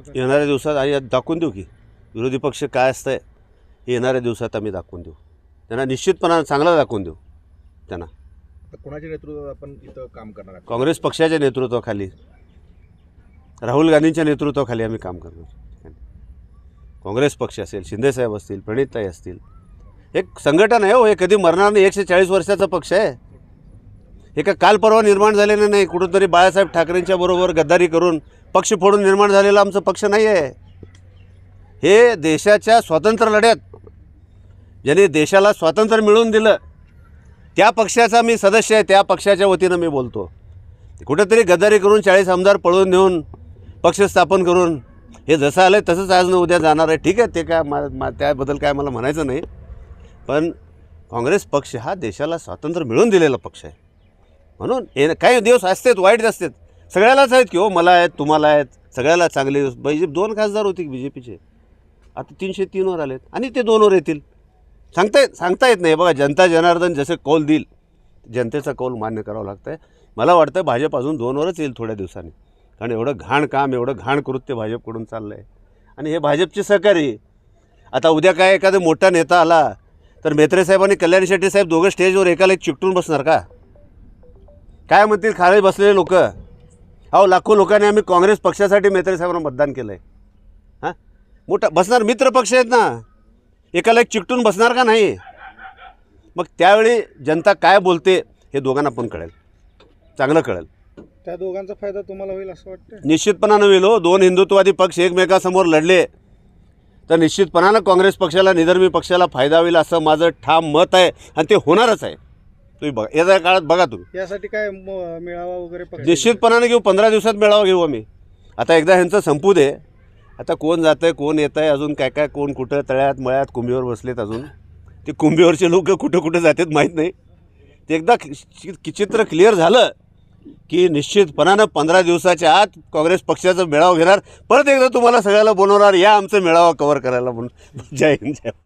प्रकार. येणाऱ्या दिवसात आणि दाखवून देऊ की विरोधी पक्ष काय असतं आहे हे येणाऱ्या दिवसात आम्ही दाखवून देऊ. त्यांना निश्चितपणानं चांगला दाखवून देऊ त्यांना. तर कोणाच्या नेतृत्वात आपण इथं काम करणार आहात? काँग्रेस पक्षाच्या नेतृत्वाखाली राहुल गांधींच्या नेतृत्वाखाली आम्ही काम करणार काँग्रेस पक्ष असेल शिंदेसाहेब असतील प्रणितताई असतील एक संघटन आहे हो हे कधी मरणार नाही एकशे चाळीस वर्षाचा पक्ष आहे. हे का काल परवा निर्माण झालेलं नाही कुठंतरी बाळासाहेब ठाकरेंच्या बरोबर गद्दारी करून पक्ष फोडून निर्माण झालेला आमचं पक्ष नाही आहे हे देशाच्या स्वातंत्र्य लढ्यात ज्याने देशाला स्वातंत्र्य मिळवून दिलं त्या पक्षाचा मी सदस्य आहे त्या पक्षाच्या वतीनं मी बोलतो. कुठंतरी गद्दारी करून चाळीस आमदार पळवून नेऊन पक्ष स्थापन करून हे जसं आलं आहे तसंच आज न उद्या जाणार आहे. ठीक आहे ते काय मा मा त्याबद्दल काय मला म्हणायचं नाही. पण काँग्रेस पक्ष हा देशाला स्वातंत्र्य मिळवून दिलेला पक्ष आहे. म्हणून हे काही दिवस असतात वाईट असतात. सगळ्यालाच आहेत की हो मला आहेत तुम्हाला आहेत. सगळ्याला चांगले दिवस. बी दोन खासदार होते बी जे पीचे. आता तीनशे तीनवर आलेत. आणि ते दोनवर येतील. सांगता येत सांगता येत नाही. बघा जनता जनार्दन जसे कौल देईल जनतेचा कौल मान्य करावा लागतं आहे मला वाटतं भाजप अजून दोनवरच येईल थोड्या दिवसांनी. कारण एवढं घाण काम एवढं घाण कृत्य भाजपकडून चाललं आहे आणि हे भाजपचे सहकारी. आता उद्या काय एखादा मोठा नेता आला तर मेत्रे साहेब आणि कल्याण शेट्टी साहेब दोघं स्टेजवर एकाला एक चिकटून बसणार का? काय म्हणतील? खाली बसलेले लोक. अहो लाखो लोकांनी आम्ही काँग्रेस पक्षासाठी मेत्रे साहेबांना मतदान केलं आहे हां? मोठा बसणार मित्र पक्ष आहेत ना. एकाला एक चिकटून बसणार का नाही? मग त्यावेळी जनता काय बोलते हे दोघांना पण कळेल. चांगलं कळेल. त्या दोघांचा फायदा तुम्हाला होईल असं वाटतं निश्चितपणानं होईल हो. दोन हिंदुत्ववादी पक्ष एकमेकासमोर लढले. तर निश्चितपणानं काँग्रेस पक्षाला निधर्मी पक्षाला फायदा होईल असं माझं ठाम मत आहे. आणि ते होणारच आहे. तुम्ही बघा. येत्या काळात बघा तुम्ही. यासाठी काय म- मेळावा वगैरे निश्चितपणानं घेऊ पंधरा दिवसात मेळावा घेऊ आम्ही. आता एकदा ह्यांचं संपू दे आता कोण जातं आहे कोण येतं आहे अजून काय काय कोण कुठं तळ्यात मळ्यात कुंभीवर बसलेत अजून. ते कुंभीवरचे लोक कुठं कुठं जातात माहीत नाही. ते एकदा कि- चित्र क्लिअर झालं की निश्चितपणानं पंधरा दिवसाच्या आत काँग्रेस पक्षाचा मेळावा घेणार. परत एकदा तुम्हाला सगळ्याला बोलवणार या आमचं मेळावा कवर करायला म्हणून. जय हिंद जय